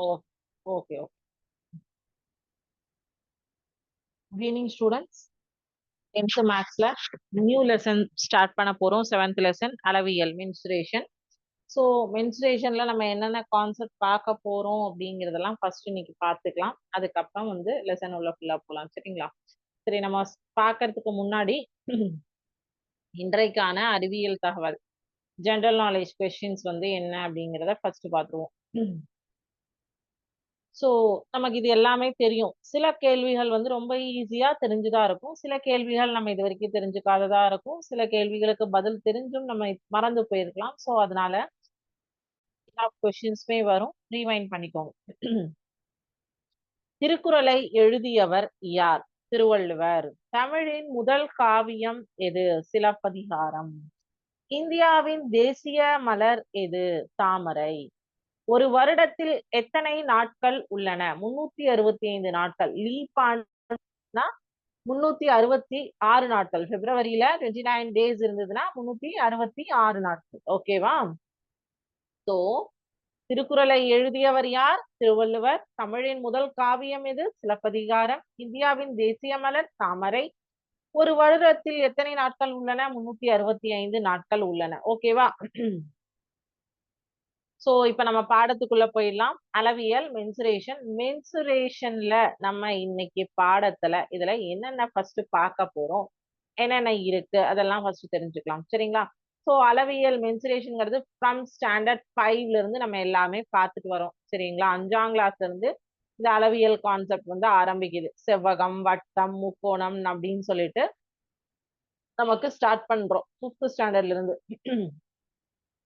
ஓ okay okay good evening students tenth மேக்ஸ்ல new lesson start பண்ண போறோம். செவன்த் லெசன் அளவியல் மென்சுரேஷன் ஸோ மென்சுரேஷன்ல நம்ம என்னென்ன கான்செப்ட் பார்க்க போறோம் அப்படிங்கிறதெல்லாம் ஃபர்ஸ்ட் இன்னைக்கு பார்த்துக்கலாம். அதுக்கப்புறம் வந்து லெசன் உள்ள ஃபுல்லா போகலாம் சரிங்களா? சரி நம்ம பார்க்கறதுக்கு முன்னாடி இன்றைக்கான அறிவியல் தகவல். ஜென்ரல் நாலேஜ் கொஸ்டின்ஸ் வந்து என்ன அப்படிங்கிறத ஃபர்ஸ்ட் பார்த்துருவோம். ஸோ நமக்கு இது எல்லாமே தெரியும். சில கேள்விகள் வந்து ரொம்ப ஈஸியா தெரிஞ்சுதான் இருக்கும். சில கேள்விகள் நம்ம இது வரைக்கும் தெரிஞ்சுக்காததா இருக்கும். சில கேள்விகளுக்கு பதில் தெரிஞ்சும் நம்ம மறந்து போயிருக்கலாம். ஸோ அதனால எல்லா கொஷின்ஸுமே வரும். ரீவைண்ட் பண்ணிக்கோங்க. திருக்குறளை எழுதியவர் யார்? திருவள்ளுவர். தமிழின் முதல் காவியம் எது? சிலப்பதிகாரம். இந்தியாவின் தேசிய மலர் எது? தாமரை. ஒரு வருடத்தில் எத்தனை நாட்கள் உள்ளன? முன்னூத்தி அறுபத்தி ஐந்து நாட்கள். லீப் ஆண்டுனா முன்னூத்தி அறுபத்தி ஆறு நாட்கள். பிப்ரவரியில டுவெண்ட்டி நைன் டேஸ் இருந்ததுன்னா முன்னூத்தி அறுபத்தி ஆறு நாட்கள். ஓகேவா சோ திருக்குறளை எழுதியவர் யார்? திருவள்ளுவர். தமிழின் முதல் காவியம் எது? சிலப்பதிகாரம். இந்தியாவின் தேசிய மலர் தாமரை. ஒரு வருடத்தில் எத்தனை நாட்கள் உள்ளன? முன்னூத்தி அறுபத்தி ஐந்து நாட்கள் உள்ளன. ஓகேவா சோ இப்ப நம்ம பாடத்துக்குள்ள போயிடலாம். அளவியல் மென்சுரேஷன் மென்சுரேஷன்ல நம்ம இன்னைக்கு பாடத்துல இதுல என்னென்ன ஃபர்ஸ்ட் பார்க்க போறோம்? என்னென்ன இருக்கு? அதெல்லாம் ஃபர்ஸ்ட் தெரிஞ்சுக்கலாம். சரிங்களா? சோ அளவியல் மென்சுரேஷன்ங்கிறது ஃப்ரம் ஸ்டாண்டர்ட் ஃபைவ்ல இருந்து நம்ம எல்லாமே பார்த்துட்டு வரோம். சரிங்களா? அஞ்சாம் கிளாஸ்ல இருந்து இந்த அளவியல் கான்செப்ட் வந்து ஆரம்பிக்குது. செவ்வகம் வட்டம் முக்கோணம் அப்படின்னு சொல்லிட்டு நமக்கு ஸ்டார்ட் பண்றோம். ஃபிஃப்த் ஸ்டாண்டர்ட்ல இருந்து.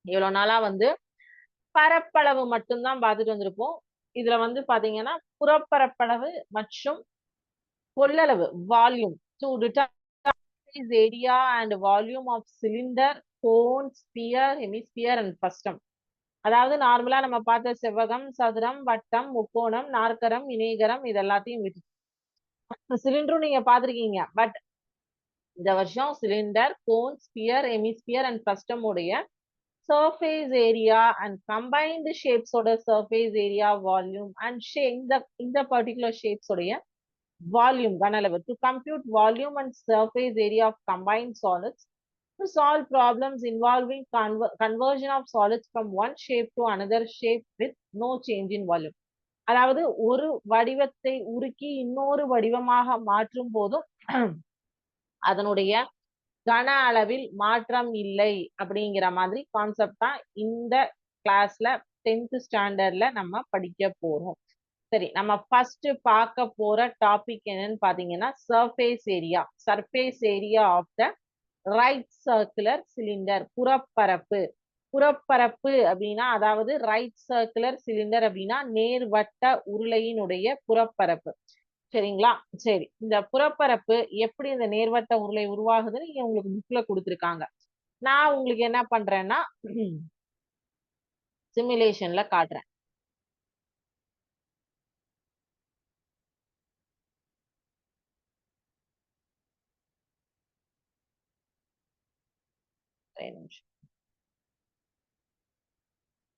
இவ்வளவு நாளா வந்து பரப்பளவு மட்டும்தான் பார்த்துட்டு வந்திருப்போம். இதுல வந்து பாத்தீங்கன்னா புறப்பரப்பளவு மற்றும் கொள்ளளவு volume to determine area and volume of cylinder cone sphere hemisphere and frustum அதாவது நார்மலா நம்ம பார்த்த செவ்வகம் சதுரம் வட்டம் முக்கோணம் நாற்கரம் இணைகரம் இது எல்லாத்தையும் விட்டு சிலிண்டரும் நீங்க பாத்திருக்கீங்க பட் இந்த வருஷம் cylinder cone sphere hemisphere and frustum உடைய surface area and combined shapes ஓட surface area volume and shape இந்த இந்த particular shapes உடைய volume கனளவு to compute volume and surface area of combined solids to solve problems involving conver conversion of solids from one shape to another shape with no change in volume அதாவது ஒரு வடிவத்தை உருக்கி இன்னொரு வடிவமாக மாற்றும் போதும் அதனுடைய கன அளவில் மாற்றம் இல்லை அப்படிங்கிற மாதிரி கான்செப்ட் தான் இந்த கிளாஸ்ல டென்த் ஸ்டாண்டர்ட்ல நம்ம படிக்க போறோம். சரி நம்ம ஃபர்ஸ்ட் பார்க்க போற டாபிக் என்னன்னு பாத்தீங்கன்னா surface area surface area of the right circular cylinder புறப்பரப்பு. புறப்பரப்பு அப்படின்னா அதாவது ரைட் சர்க்குலர் சிலிண்டர் அப்படின்னா நேர்வட்ட உருளையினுடைய புறப்பரப்பு. சரிங்களா? சரி. இந்த புறப்பரப்பு எப்படி இந்த நேர்வட்ட உருளை உருவாகுதுன்னு இங்க உங்களுக்கு புக்ல கொடுத்துருக்காங்க. நான் உங்களுக்கு என்ன பண்றேன்னா சிமுலேஷன்ல காட்டுறேன்.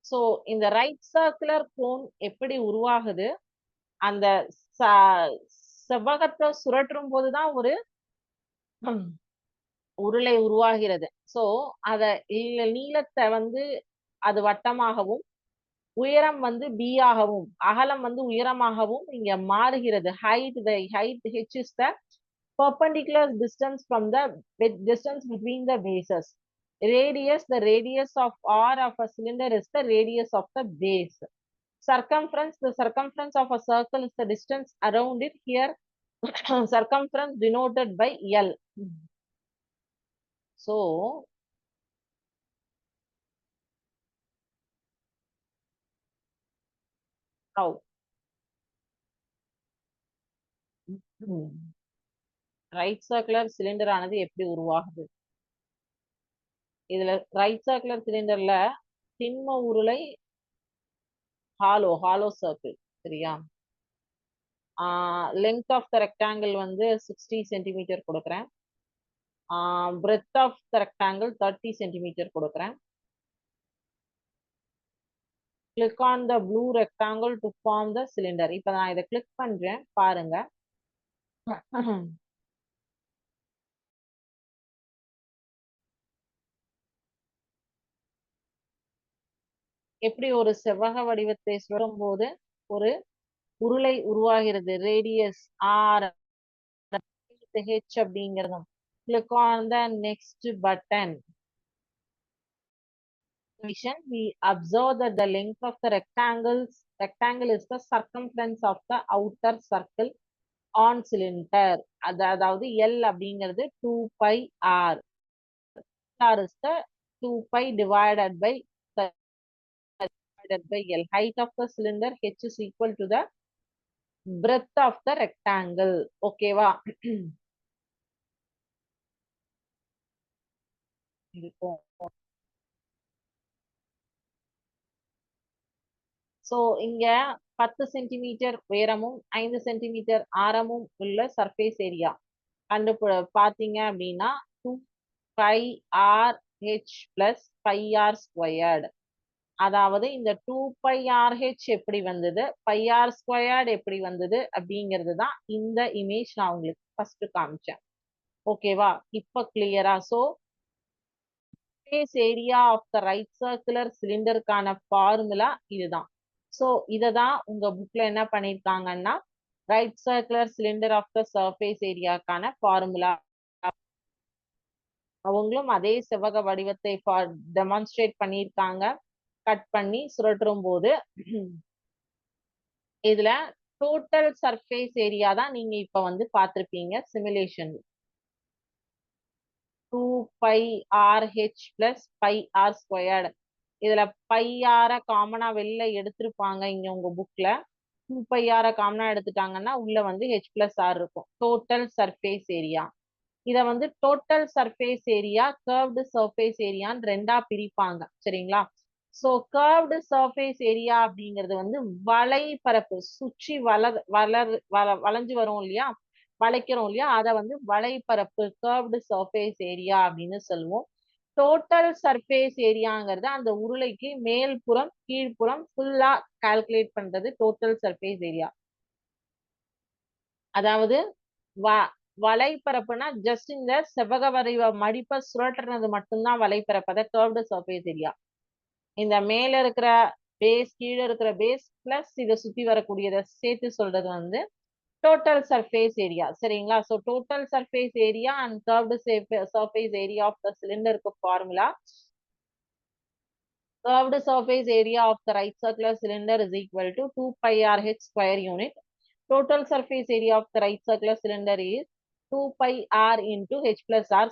சோ இந்த ரைட் சர்க்குலர் கோன் எப்படி உருவாகுது? அந்த செவ்வகத்தை சுழற்றும் போதுதான் ஒரு உருளை உருவாகிறது சோ அத நீளத்தை வந்து அது வட்டமாகவும் உயரம் வந்து பி ஆகவும் அகலம் வந்து உயரமாகவும் இங்க மாறுகிறது height the height H is the perpendicular distance from the distance between the bases radius the radius of r of a cylinder is the radius of the base circumference the circumference of a circle is the distance around it here circumference denoted by l so how right circular cylinder ஆனது எப்படி உருவாகுது இதுல right circular சிலிண்டர்ல திண்ம உருளை hollow hollow circle சரியா? Length of the rectangle வந்து sixty centimetre கொடுக்குறேன். Breadth of the rectangle thirty centimetre கொடுக்குறேன். Click on the blue rectangle to form the cylinder இப்போ நான் இதை கிளிக் பண்றேன் பாருங்க. எப்படி ஒரு செவ்வக வடிவத்தை சுற்றும் போது ஒரு உருளை உருவாகிறது ரேடியஸ் ஆர் ஹெச் அப்படிங்கிறதும் click on the next button Vision, we observe that the length of the rectangles rectangle is the circumference of the outer circle on cylinder அது அதாவது L அப்படிங்கிறது two pi r r is the two pi divided by divided by L. Height of the cylinder H is equal to the breadth of the rectangle. ஓகேவா இருக்கும் so இங்க பத்து centimetre உயரமும் ஐந்து centimetre ஆரமும் உள்ள சர்ஃபேஸ் ஏரியா கண்டு பாத்தீங்க அப்படின்னா two pi r h plus pi r squared அதாவது இந்த டூ பை ஆர்ஹெச் எப்படி வந்தது? பை ஆர் ஸ்கொயர்டு எப்படி வந்தது? அப்படிங்கிறது தான் இந்த இமேஜ் நான் உங்களுக்கு ஃபர்ஸ்ட் காமிச்சேன். ஓகேவா இப்ப கிளியரா so space area of the right circular சிலிண்டருக்கான ஃபார்முலா இதுதான். ஸோ இதை தான் உங்க புக்ல என்ன பண்ணியிருக்காங்கன்னா right circular cylinder of the surface ஏரியாக்கான formula அவங்களும் அதே செவ்வக வடிவத்தை டெமான்ஸ்ட்ரேட் பண்ணியிருக்காங்க கட் பண்ணி சுழற்றும் போது இதுல டோட்டல் சர்ஃபேஸ் ஏரியா தான் நீங்க இப்ப வந்து பார்த்திருப்பீங்க simulation two pi r h plus pi r squared இதுல பை ஆர காமனா வெளில எடுத்திருப்பாங்க இங்க உங்க புக்ல டூ பை ஆர காமனா எடுத்துட்டாங்கன்னா உள்ள வந்து ஹெச் பிளஸ் ஆர் இருக்கும். டோட்டல் சர்ஃபேஸ் ஏரியா இத வந்து total surface area curved surface ஏரியான்னு ரெண்டா பிரிப்பாங்க. சரிங்களா? சோ கர்வ்டு சர்ஃபேஸ் ஏரியா அப்படிங்கிறது வந்து வலைப்பரப்பு சுற்றி வளர் வளர் வள வளைஞ்சு வரும் இல்லையா? வளைக்கிறோம் இல்லையா? அதை வந்து வலைப்பரப்பு கர்வ்டு சர்ஃபேஸ் ஏரியா அப்படின்னு சொல்லுவோம். டோட்டல் சர்ஃபேஸ் ஏரியாங்கிறது அந்த உருளைக்கு மேல்புறம் கீழ்ப்புறம் ஃபுல்லா கால்குலேட் பண்றது டோட்டல் சர்ஃபேஸ் ஏரியா அதாவது வ வலைப்பரப்புனா ஜஸ்ட் இந்த செவ்வக வரைவ மடிப்பை சுழற்றுறது மட்டும்தான் வலைப்பரப்பு அதை கர்வ்டு சர்ஃபேஸ் ஏரியா இந்த மேல இருக்கிற பேஸ் கீழே இருக்கிற பேஸ் பிளஸ் இதை சுத்தி வரக்கூடியதை சேர்த்து சொல்றது வந்து டோட்டல் சர்ஃபேஸ் ஏரியா சரிங்களா so total surface area and curved surface area of the சிலிண்டருக்கு formula curved surface area of the right circular cylinder is equal to 2 pi r h square unit. Total surface area of the right circular cylinder is 2 pi r into h plus r.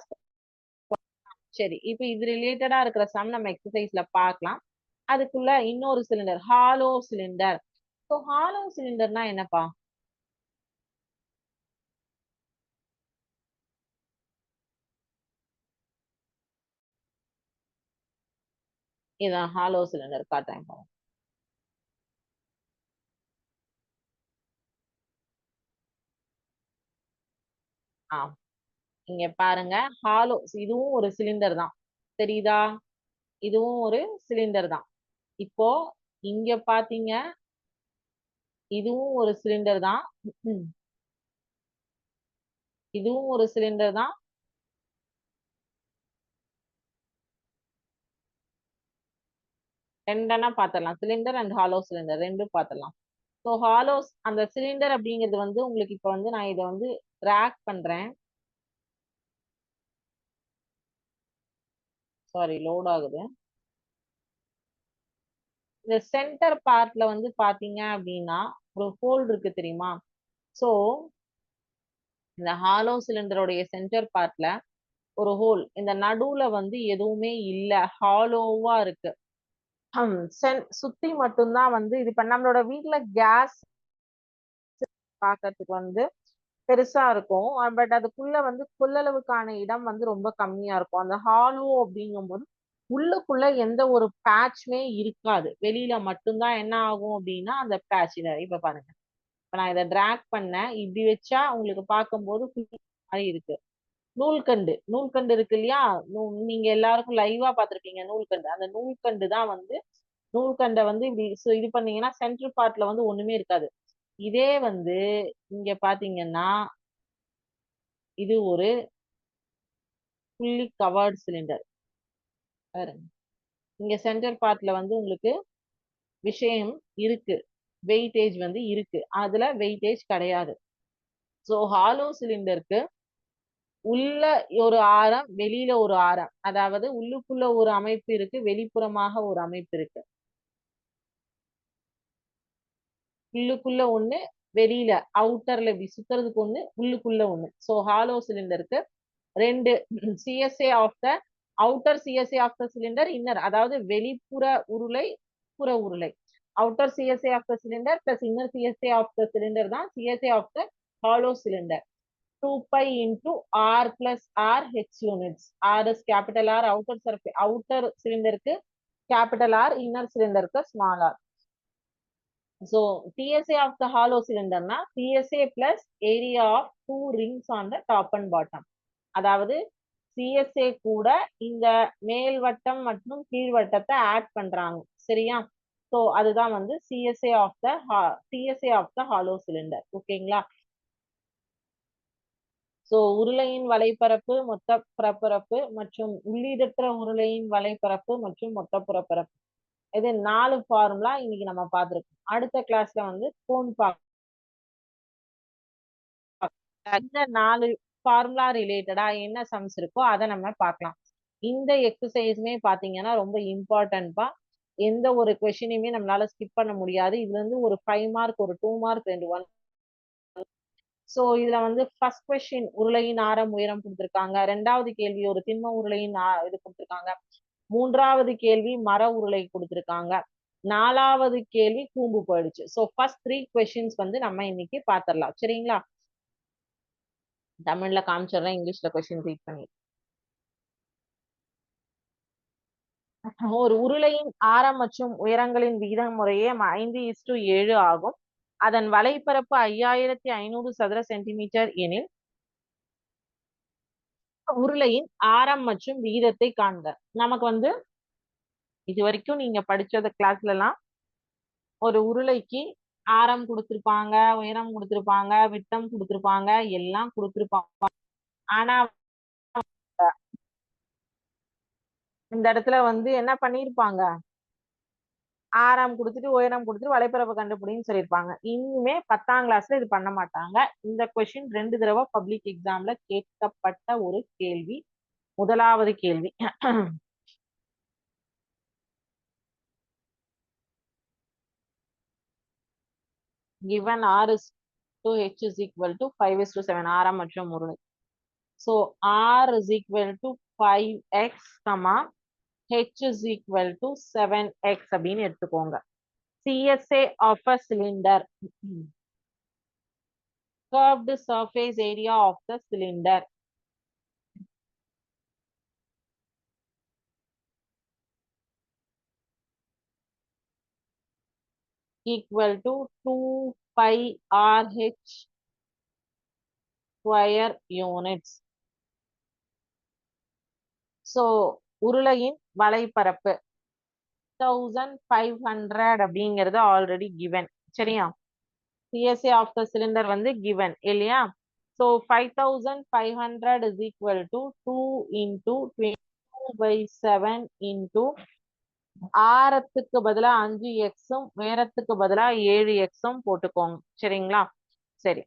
சரி இப்போ இது ரிலேட்டடா இருக்கிற some நம்ம எக்ஸசைஸ்ல பார்க்கலாம். அதுக்குள்ள இன்னொரு cylinder hollow cylinder so hollow சிலிண்டர்னா என்னப்பா? இதான் ஹாலோ சிலிண்டர் காட்டுறேன் பாருங்க ஆ இங்க பாருங்க ஹாலோ இதுவும் ஒரு சிலிண்டர் தான். தெரியுதா? இதுவும் ஒரு சிலிண்டர் தான். இப்போ இங்க பாத்தீங்க இதுவும் ஒரு சிலிண்டர் தான். இதுவும் ஒரு சிலிண்டர் தான். ரெண்டனா பாத்திரலாம். சிலிண்டர் அண்ட் ஹாலோ சிலிண்டர் ரெண்டும் பாத்திரலாம். ஸோ ஹாலோஸ் அந்த சிலிண்டர் அப்படிங்கிறது வந்து உங்களுக்கு இப்போ வந்து நான் இதை வந்து ரேக் பண்றேன். சாரி லோட் ஆகுது. இந்த சென்டர் பார்ட்ல வந்து பாத்தீங்க அப்படின்னா ஒரு ஹோல் இருக்கு தெரியுமா? ஸோ இந்த ஹாலோ சிலிண்டருடைய சென்டர் பார்ட்ல ஒரு ஹோல் இந்த நடுவுல வந்து எதுவுமே இல்ல. ஹாலோவா இருக்கு. சுத்தி மட்டும்தான் வந்து இது இப்ப நம்மளோட வீட்டுல கேஸ் பாக்கிறதுக்கு வந்து பெருசா இருக்கும். பட் அதுக்குள்ள வந்து கொள்ளளவுக்கான இடம் வந்து ரொம்ப கம்மியா இருக்கும். அந்த ஹாலோ அப்படிங்கும்போது உள்ளுக்குள்ள எந்த ஒரு பேட்ச்மே இருக்காது. வெளியில மட்டும்தான் என்ன ஆகும் அப்படின்னா அந்த பேட்ச் இப்ப பாருங்க. இப்ப நான் இதை டிராக் பண்ணேன். இப்படி வச்சா உங்களுக்கு பார்க்கும்போது மாதிரி இருக்கு. நூல்கண்டு. நூல்கண்டு இருக்கு இல்லையா? நீங்க எல்லாருக்கும் லைவா பாத்திருப்பீங்க நூல்கண்டு. அந்த நூல்கண்டு தான் வந்து நூல்கண்டை வந்து இப்படி இது பண்ணீங்கன்னா சென்ட்ரல் பார்ட்ல வந்து ஒண்ணுமே இருக்காது. இதே வந்து இங்க பாத்தீங்கன்னா இது ஒரு ஃபுல்லி கவர்டு சிலிண்டர். பாருங்க. இங்க சென்டர் பார்ட்ல வந்து உங்களுக்கு விஷயம் இருக்கு. வெயிட்டேஜ் வந்து இருக்கு. அதுல வெயிட்டேஜ் கிடையாது. ஸோ ஹாலோ சிலிண்டருக்கு உள்ள ஒரு ஆரம் வெளியில ஒரு ஆரம். அதாவது உள்ளுக்குள்ள ஒரு அமைப்பு இருக்கு வெளிப்புறமாக ஒரு அமைப்பு இருக்கு. உள்ளுக்குள்ள ஒண்ணு வெளியில அவுட்டர்ல இப்படி சுத்துறதுக்கு ஒண்ணு உள்ளுக்குள்ள ஒண்ணு. ஸோ ஹாலோ சிலிண்டருக்கு ரெண்டு CSA of the outer CSA of the cylinder inner அதாவது வெளிப்புற உருளை புற உருளை. Outer CSA of the cylinder plus inner CSA of the cylinder தான் CSA of the hollow cylinder 2 pi into r plus r h units r is capital r outer surface outer சிலிண்டருக்கு capital r inner சிலிண்டருக்கு small r. So TSA of the hollow cylinder na TSA plus area of two rings on the top and bottom. அதாவது CSA கூட இந்த மேல் வட்டம் மற்றும் கீழ் வட்டத்தை ஆட் பண்றாங்க. சரியா? ஸோ அதுதான் வந்து CSA of the ha- TSA of the hollow cylinder. ஓகேங்களா? சோ உருளையின் வலைப்பரப்பு மொத்த புறப்பரப்பு மற்றும் உள்ளீடற்ற உருளையின் வலைப்பரப்பு மற்றும் மொத்த புறப்பரப்பு இது நாலு ஃபார்முலா இன்னைக்கு நம்ம பார்த்துருக்கோம். அடுத்த கிளாஸ்ல வந்து கோன் இந்த நாலு ஃபார்முலா ரிலேட்டடா என்ன சம்ஸ் இருக்கோ அதை நம்ம பார்க்கலாம். இந்த எக்ஸசைஸுமே பாத்தீங்கன்னா ரொம்ப இம்பார்ட்டன்ட்பா எந்த ஒரு கொஷினையுமே நம்மளால ஸ்கிப் பண்ண முடியாது. இதுல இருந்து ஒரு ஃபைவ் மார்க் ஒரு டூ மார்க் ரெண்டு ஒன் சோ இதுல வந்து ஃபர்ஸ்ட் கொஸ்டின் உருளையின் ஆரம் உயரம் கொடுத்துருக்காங்க. ரெண்டாவது கேள்வி ஒரு திண்ம உருளையின் இது கொடுத்திருக்காங்க. மூன்றாவது கேள்வி மர உருளை கொடுத்திருக்காங்க. நாலாவது கேள்வி கூம்பு போயிடுச்சு. ஸோ ஃபர்ஸ்ட் த்ரீ கொஷின்ஸ் வந்து நம்ம இன்னைக்கு பார்த்துடலாம் சரிங்களா? தமிழ்ல காமிச்சிடுறேன் இங்கிலீஷ்ல கொஸ்டின் ரீட் பண்ணி. ஒரு உருளையின் ஆரம் மற்றும் உயரங்களின் வீத முறையே ஐந்து இஸ்டு ஏழு ஆகும். அதன் வலைப்பரப்பு ஐயாயிரத்தி ஐநூறு சதுர சென்டிமீட்டர் எனில் உருளையின் ஆரம் மற்றும் விகிதத்தை காண்க. நமக்கு வந்து இது வரைக்கும் நீங்க படிச்சத கிளாஸ்ல எல்லாம் ஒரு உருளைக்கு ஆரம் கொடுத்திருப்பாங்க உயரம் கொடுத்திருப்பாங்க விட்டம் கொடுத்திருப்பாங்க எல்லாம் கொடுத்திருப்பாங்க. ஆனா இந்த இடத்துல வந்து என்ன பண்ணிருப்பாங்க? ஆறாம் கொடுத்துட்டு உயரம் கொடுத்துட்டு வலைப்பரப்பு கண்டுபிடின்னு சொல்லியிருப்பாங்க. இன்னுமே பத்தாம் கிளாஸ்ல இது பண்ண மாட்டாங்க. இந்த கொஸ்டின் ரெண்டு தடவை பப்ளிக் எக்ஸாம்ல கேட்கப்பட்ட ஒரு கேள்வி. முதலாவது கேள்வி. given r is to h is equal to 5 is to 7 ஆறாம் மற்றும் உருளை so r is equal to 5x comma h is equal to 7x அப்படின்னு எடுத்துக்கோங்க CSA of a cylinder curved surface area of the cylinder equal to 2 pi RH square units. So, உருளையின் வலைப்பரப்பு. Thousand five hundred அப்படிங்கிறது already given சரியா? CSA of the cylinder வந்து given இல்லையா? So five thousand five hundred is equal to two into twenty by seven into ஆரத்துக்கு பதிலா அஞ்சு எக்ஸும் உயரத்துக்கு பதிலா ஏழு எக்ஸும் போட்டுக்கோங்க. சரிங்களா? சரி.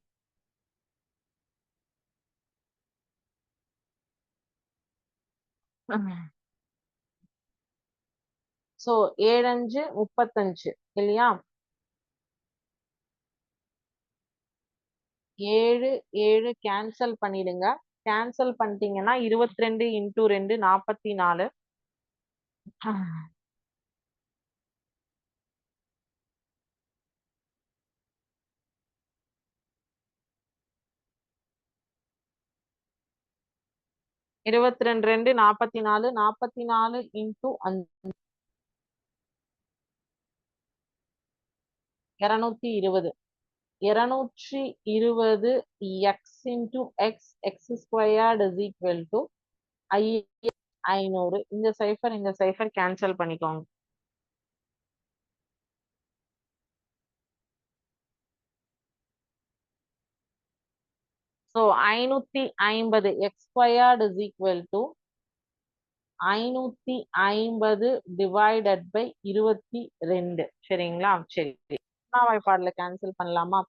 சோ ஏழஞ்சு முப்பத்தஞ்சு இல்லையா? ஏழு ஏழு கேன்சல் பண்ணிடுங்க. கேன்சல் பண்ணிட்டீங்கன்னா இருபத்தி ரெண்டு இன்டூ ரெண்டு நாற்பத்தி நாலு இருபத்தி ரெண்டு ரெண்டு நாற்பத்தி நாலு நாற்பத்தி நாலு இன்டூ அஞ்சு. இரநூத்தி இருபது. இருநூற்றி இருபது x into x x squared is equal to ஐ ஐநூறு. இந்த சைஃபர் இந்த சைஃபர் கேன்சல் பண்ணிக்கோங்க. ஸோ ஐநூத்தி ஐம்பது x squared is equal to ஐநூத்தி ஐம்பது டிவைடட் பை இருபத்தி ரெண்டு. சரிங்களா? சரி. வாய்ப்பாடுல கேன்சல் பண்ணலாமா?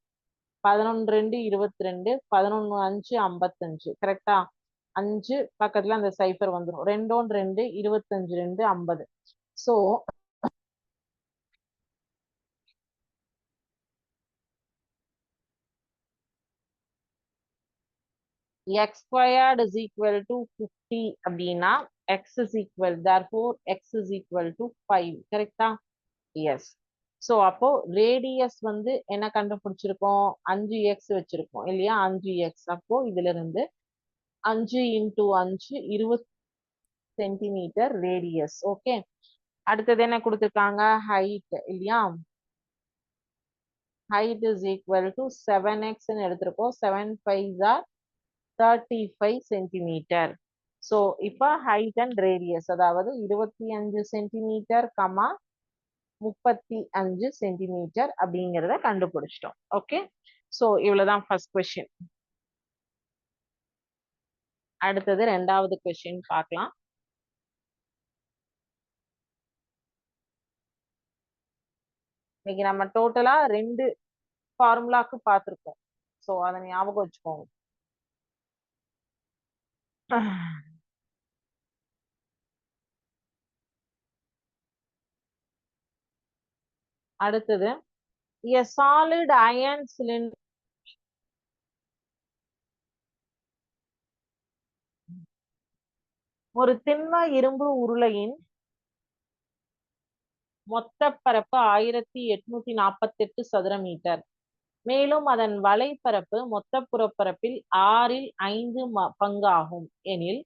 பதினொன்று ரெண்டு இருபத்தி ரெண்டு பதினொன்று அஞ்சு ஐம்பத்தஞ்சு. கரெக்டா அஞ்சு பக்கத்துல அந்த சைஃபர் வந்துடும் ரெண்டோன் ரெண்டு இருபத்தஞ்சு ரெண்டு ஐம்பது. So x squared is equal to fifty அப்படின்னா x is equal therefore x is equal to five கரெக்டா எஸ் ஸோ அப்போ ரேடியஸ் வந்து என்ன கண்டுபிடிச்சிருக்கோம்? அஞ்சு எக்ஸ் வச்சிருக்கோம் இல்லையா? அஞ்சு எக்ஸ் அப்போ இதுல இருந்து அஞ்சு இன்டூ அஞ்சு இருபது சென்டிமீட்டர் ரேடியஸ் ஓகே அடுத்தது என்ன கொடுத்துருக்காங்க? ஹைட் இல்லையா? Height is equal to seven எக்ஸ்ன்னு எடுத்திருக்கோம். Seven five are thirty five centimetre so இப்போ ஹைட் அண்ட் ரேடியஸ் அதாவது இருபத்தி அஞ்சு சென்டிமீட்டர் கமா முப்பத்தி அஞ்சு சென்டிமீட்டர் அப்படிங்கிறத கண்டுபிடிச்சிட்டோம். ஓகே ஸோ இவ்வளோதான் ஃபர்ஸ்ட் கொஸ்டின் அடுத்தது ரெண்டாவது கொஸ்டின் பார்க்கலாம். இன்னைக்கு நம்ம டோட்டலா ரெண்டு ஃபார்முலாக்கு பார்த்துருக்கோம். ஸோ அதை ஞாபகம் வச்சுக்கோங்க. அடுத்தது எ சாலிட் அயன் சிலிண்டர் ஒரு திண்ம இரும்பு உருளையின் மொத்த பரப்பு ஆயிரத்தி எட்நூத்தி நாற்பத்தி எட்டு சதுர மீட்டர். மேலும் அதன் வலைப்பரப்பு மொத்த புறப்பரப்பில் ஆறில் ஐந்து பங்காகும். எனில்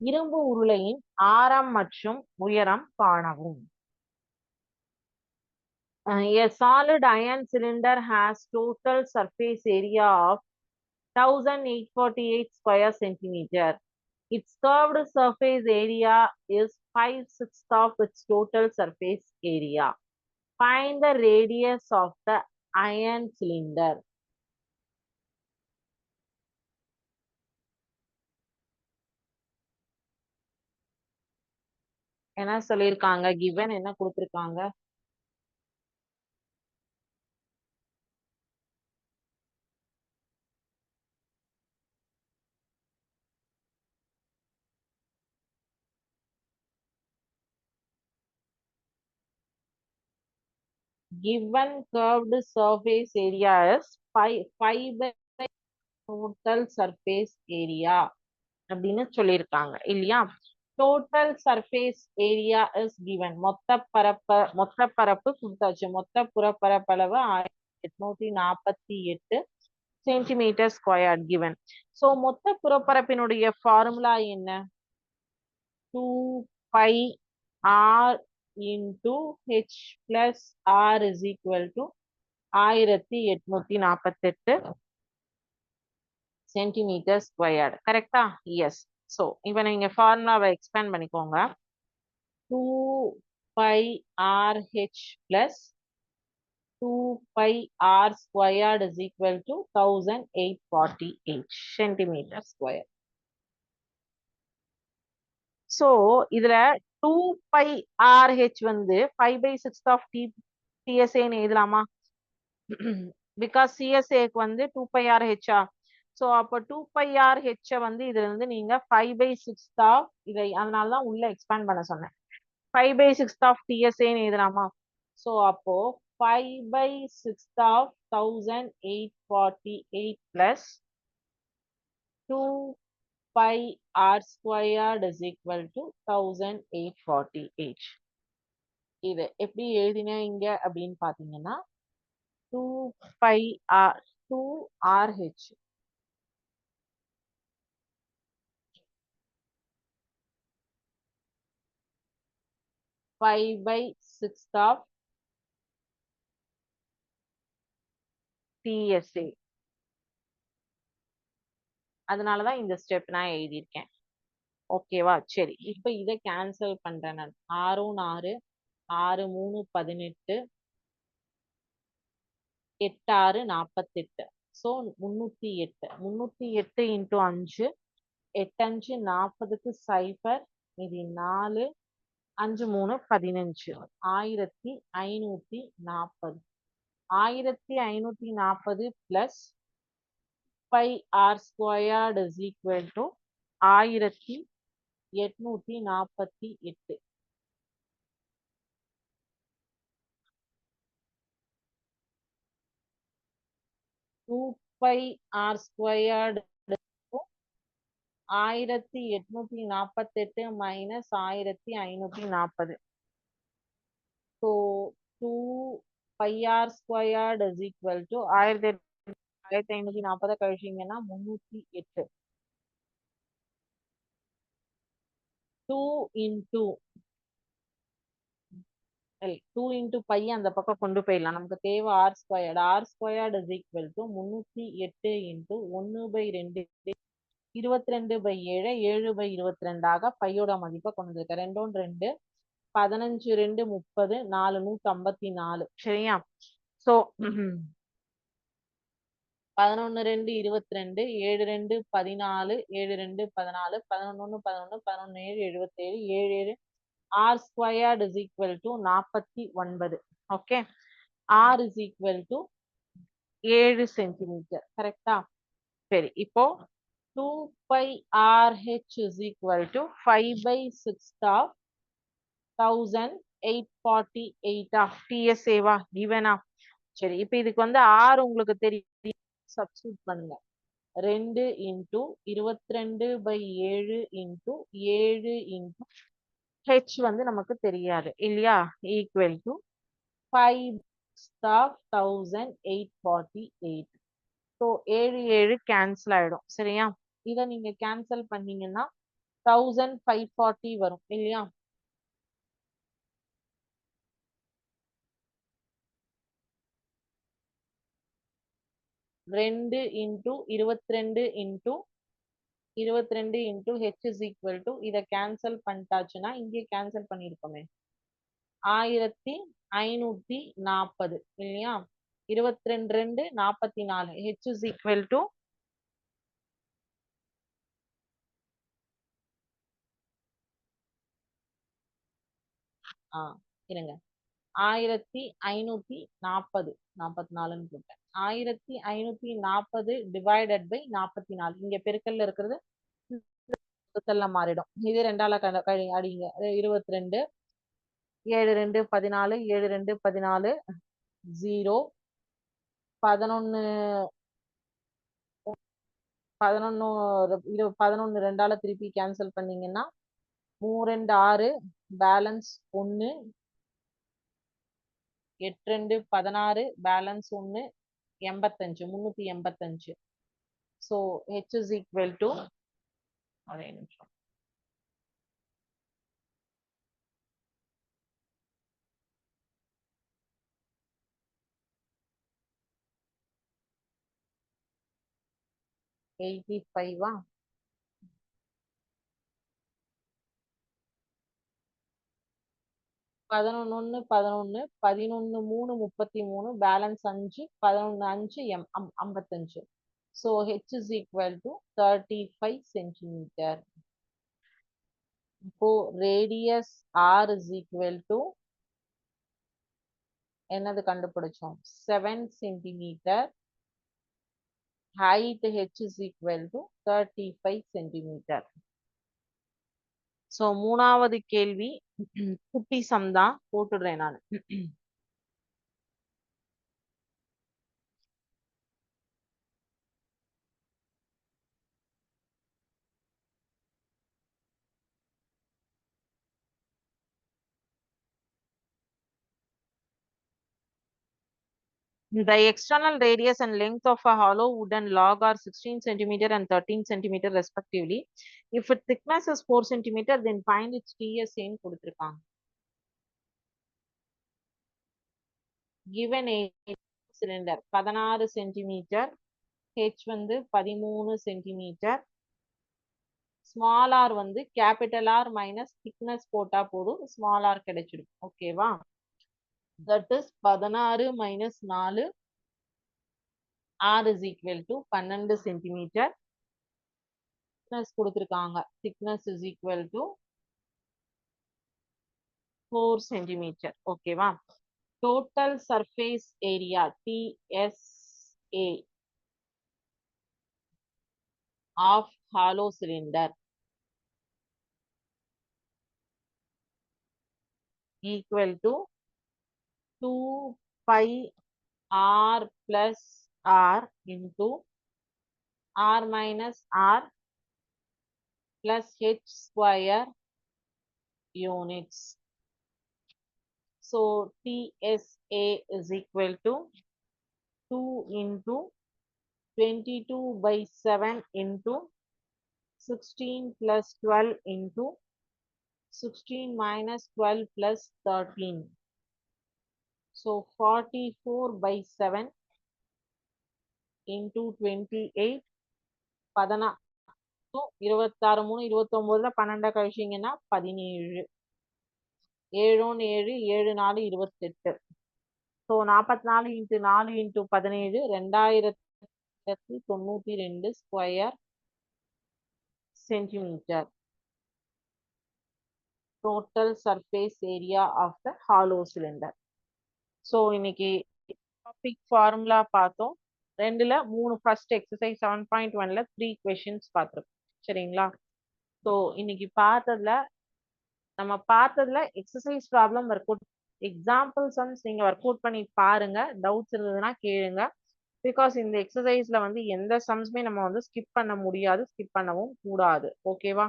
இரும்பு உருளையின் ஆரம் மற்றும் உயரம் காணவும். a solid iron cylinder has total surface area of 1848 square centimeter. Its curved surface area is 5 sixths of its total surface area. Find the radius of the iron cylinder. என்ன சொல்லியிருக்காங்க கிவன் என்ன கொடுத்திருக்காங்க given curved surface area is 5 5 by total surface area அப்படின்னு சொல்லியிருக்காங்க இல்லையா? Total surface area is given மொத்த பரப்ப மொத்த பரப்பு கொடுத்தாச்சு. மொத்த புறப்பரப்பளவு ஆயிரத்தி எட்நூத்தி நாற்பத்தி எட்டு சென்டிமீட்டர் ஸ்கொயர் கிவன் ஸோ மொத்த புறப்பரப்பினுடைய ஃபார்முலா என்ன? Two pi r into h plus r is equal to ஆயிரத்தி எட்நூத்தி நாற்பத்தெட்டு சென்டிமீட்டர் ஸ்கொயர்டு கரெக்டா எஸ் ஸோ இப்போ நீங்க ஃபார்முலாவை எக்ஸ்பேண்ட் பண்ணிக்கோங்க. Two pi r h plus two pi r squared is equal to thousand eight forty eight centimetre square so இதுல two pi r h வந்து five by six of T டிஎஸ்ஏன்னு எழுதலாமா? Because சிஎஸ்ஏக்கு வந்து two pi r ஹெச்சா so அப்போ two pi r ஹெச்சை வந்து இதுல இருந்து நீங்க ஃபைவ் பை சிக்ஸ் ஆஃப் இதை அதனால தான் உள்ள எக்ஸ்பேண்ட் பண்ண சொன்னேன். ஃபைவ் பை சிக்ஸ் ஆஃப் டிஎஸ்ஏன்னு எழுதலாமா? ஸோ அப்போ five by six of thousand eight forty eight plus two pi r squared is equal to 1848 இது எப்படி எழுதின இங்க அப்படின்னு பாத்தீங்கன்னா two pi r two r h five by six of TSA அதனாலதான் இந்த ஸ்டெப் நான் எழுதியிருக்கேன். ஓகேவா? சரி. இப்ப இதை கேன்சல் பண்றேன் நான். ஆறும் ஆறு ஆறு மூணு பதினெட்டு. எட்டு ஆறு நாற்பத்தெட்டு ஸோ முந்நூற்றி எட்டு. முந்நூற்றி எட்டு இன்ட்டு அஞ்சு. எட்டஞ்சு நாற்பதுக்கு சைபர் இது நாலு அஞ்சு மூணு பதினஞ்சு. ஆயிரத்தி ஐநூற்றி நாற்பது ஆயிரத்தி ஐநூற்றி நாற்பது plus pi r squared is equal to ஆயிரத்தி எட்நூத்தி நாற்பத்தி எட்டு. டூ பை ஆர் ஸ்கொயர்டு ஆயிரத்தி எட்நூத்தி நாற்பத்தெட்டு மைனஸ் ஆயிரத்தி ஐநூத்தி நாற்பது. So two pi r squared is equal to ஆயிரத்தி ஆயிரத்தி ஐநூத்தி நாற்பதை கழிச்சீங்கன்னா முன்னூத்தி எட்டு. Two into two into pi அந்த பக்கம் கொண்டு போயிடலாம். நமக்கு தேவை r squared r squared is equal to முந்நூற்றி எட்டு இன்டூ ஒன்று பை ரெண்டு இருபத்தி ரெண்டு பை ஏழு ஏழு பை இருபத்தி ரெண்டாக பையோட மதிப்பை கொண்டு வந்திருக்கேன். ரெண்டோன் ரெண்டு பதினஞ்சு ரெண்டு முப்பது நாலு நூற்றி ஐம்பத்தி நாலு. சரியா? ஸோ பதினொன்று ரெண்டு இருபத்தி ரெண்டு ஏழு ரெண்டு பதினாலு ஏழு ரெண்டு பதினாலு பதினொன்று பதினொன்று பதினொன்று ஏழு எழுபத்தேழு ஏழு ஏழு r squared is equal to நாற்பத்தி ஒன்பது. Okay r is equal to ஏழு சென்டிமீட்டர் கரெக்டா சரி இப்போ two pi r h is equal to five by six of thousand eight forty eight of டிஎஸ்ஏவா கிவனா சரி இப்போ இதுக்கு வந்து ஆர் உங்களுக்கு தெரியும். சப்ஸ்டியூட் பண்ணுங்க. ரெண்டு இன்டூ இருபத்தி ரெண்டு பை ஏழு இன்டூ ஏழு இன்டூ ஹெச் வந்து நமக்கு தெரியாது இல்லையா? Equal to five staff thousand eight forty eight so ஏழு ஏழு கேன்சல் ஆகிடும் சரியா? இதை நீங்க கேன்சல் பண்ணீங்கன்னா தௌசண்ட் ஃபைவ் ஃபார்ட்டி வரும் இல்லையா? ரெண்டு இன்டூ இருபத்தி ரெண்டு இன்டூ இருபத்தி ரெண்டு into h is equal to இதை கேன்சல் பண்ணிட்டாச்சுன்னா இங்கே கேன்சல் பண்ணியிருக்கோமே. ஆயிரத்தி ஐநூத்தி நாற்பது இல்லையா? இருபத்தி ரெண்டு ரெண்டு நாற்பத்தி நாலு ஹெச் இஸ் ஈக்குவல் டு ஆ இருங்க. ஆயிரத்தி ஐநூத்தி நாற்பது நாற்பத்தி நாலுன்னு போட்டேன். ஆயிரத்தி ஐநூத்தி நாற்பது டிவைடட் பை நாற்பத்தி நாலு. இங்க பெருக்கல்ல இருக்கிறது பெருக்கல்ல மாறிடும். இது ரெண்டால அடிங்க. இருபத்தி ரெண்டு ஏழு ரெண்டு பதினாலு ஏழு ரெண்டு பதினாலு ஜீரோ பதினொன்னு பதினொன்னு இரு பதினொன்னு ரெண்டால திருப்பி கேன்சல் பண்ணீங்கன்னா மூ ரெண்டு ஆறு பேலன்ஸ் ஒன்று எட்டு ரெண்டு பதினாறு பேலன்ஸ் ஒன்று எண்பத்தஞ்சு முந்நூற்றி எண்பத்தஞ்சு. So h is equal to ஒரே நிமிஷம். எயிட்டி ஃபைவா பதினொன்னு ஒன்று பதினொன்று பதினொன்று மூணு முப்பத்தி மூணு பேலன்ஸ் அஞ்சு பதினொன்று அஞ்சு எம் அம் ஐம்பத்தஞ்சு. So h is equal to thirty five centimetre இப்போ radius r is equal to என்னது கண்டுபிடிச்சோம்? Seven centimetre height h is equal to thirty five centimetre so மூணாவது கேள்வி குட்டி சம் தான் போட்டுடுறேன் நான். The external radius and length of a hollow wooden log are 16 centimeter and 13 centimeter respectively. If its thickness is 4 centimeter, then find its TSA கொடுத்திருக்காங்க. Given a cylinder 16 centimeter, H வந்து 13 centimeter, small r வந்து capital R minus thickness போட்டா போதும் small r கிடைச்சிடும் ஓகேவா that is பதினாறு minus நாலு. R is equal to பன்னெண்டு சென்டிமீட்டர் திக்னஸ் கொடுத்துருக்காங்க. Thickness is equal to four centimetre ஓகேவா total surface area TSA of hollow cylinder equal to 2 pi r plus r into r minus r plus h square units. So TSA is equal to 2 into 22 by 7 into 16 plus 12 into 16 minus 12 plus 13. So 44 by 7 into 28 பதினா இருபத்தாறு மூணு இருபத்தொம்போதுல பன்னெண்டா கழிச்சிங்கன்னா பதினேழு. ஏழோன்னு ஏழு ஏழு நாலு இருபத்தெட்டு. So நாற்பத்தி நாலு இன்ட்டு நாலு இன்ட்டு பதினேழு ரெண்டாயிரத்தி தொண்ணூற்றி ரெண்டு square centimetre total surface area of the hollow cylinder so இன்னைக்கு டாபிக் ஃபார்முலா பார்த்தோம். ரெண்டுல மூணு ஃபர்ஸ்ட் எக்ஸசைஸ் செவன் பாயிண்ட் ஒன்ல த்ரீ கொஷின்ஸ் பார்த்துருக்கோம். சரிங்களா? ஸோ இன்னைக்கு பார்த்ததுல நம்ம பார்த்ததுல exercise problem work out example sums நீங்கள் ஒர்க் அவுட் பண்ணி பாருங்க. டவுட்ஸ் இருந்ததுன்னா கேளுங்க. பிகாஸ் இந்த எக்ஸசைஸ்ல வந்து எந்த சம்ஸுமே நம்ம வந்து ஸ்கிப் பண்ண முடியாது ஸ்கிப் பண்ணவும் கூடாது. ஓகேவா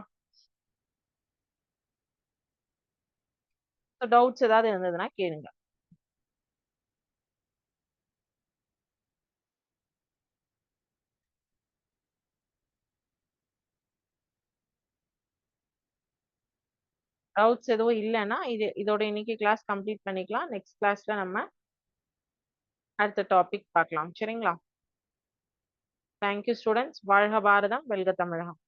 டவுட்ஸ் ஏதாவது இருந்ததுன்னா கேளுங்க. டவுட்ஸ் எதுவும் இல்லைன்னா இது இதோட இன்னைக்கு கிளாஸ் கம்ப்ளீட் பண்ணிக்கலாம். நெக்ஸ்ட் கிளாஸ்ல நம்ம அடுத்த டாபிக் பார்க்கலாம். சரிங்களா? தேங்க்யூ ஸ்டூடெண்ட்ஸ் வாழ்க பாரதம். வெல்க தமிழகம்.